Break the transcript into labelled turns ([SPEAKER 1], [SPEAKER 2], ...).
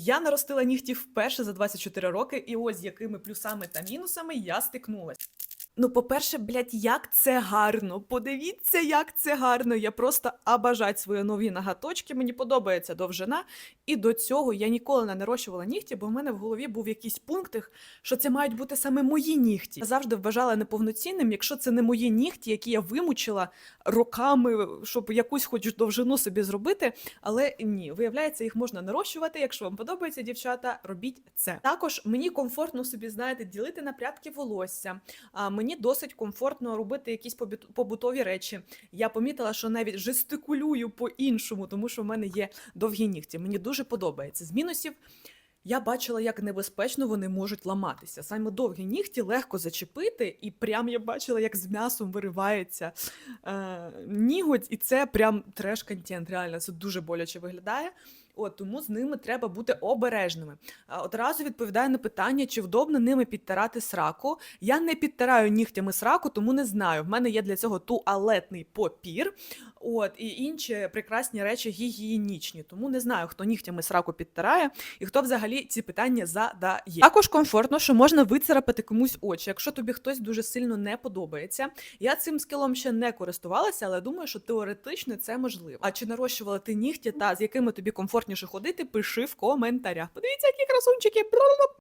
[SPEAKER 1] Я наростила нігті вперше за 24 роки, і ось з якими плюсами та мінусами я стикнулася. Ну, по-перше, блядь, як це гарно. Подивіться, як це гарно. Я просто обажать свої нові ноготочки. Мені подобається довжина. І до цього я ніколи не нарощувала нігті, бо в мене в голові був якийсь пункт, що це мають бути саме мої нігті. Я завжди вважала неповноцінним, якщо це не мої нігті, які я вимучила роками, щоб якусь хоч довжину собі зробити. Але ні, виявляється, їх можна нарощувати. Якщо вам подобається, дівчата, робіть це. Також мені комфортно собі, знаєте, ділити на прядки волосся. А мені досить комфортно робити якісь побутові речі. Я помітила, що навіть жестикулюю по-іншому, тому що в мене є довгі нігті. Мені дуже подобається. З мінусів. Я бачила, як небезпечно вони можуть ламатися. Саме довгі нігті легко зачепити, і прям я бачила, як з м'ясом виривається е, ніготь, і це прям треш-контент. Реально, це дуже боляче виглядає. От тому з ними треба бути обережними. Одразу відповідаю на питання, чи вдобно ними підтирати сраку. Я не підтираю нігтями сраку, тому не знаю. В мене є для цього туалетний попір. От і інші прекрасні речі гігієнічні. Тому не знаю, хто нігтями сраку підтирає і хто ці питання задає. Також комфортно, що можна вицарапати комусь очі, якщо тобі хтось дуже сильно не подобається. Я цим скілом ще не користувалася, але думаю, що теоретично це можливо. А чи нарощувала ти нігті та з якими тобі комфортніше ходити, пиши в коментарях. Подивіться, які красунчики.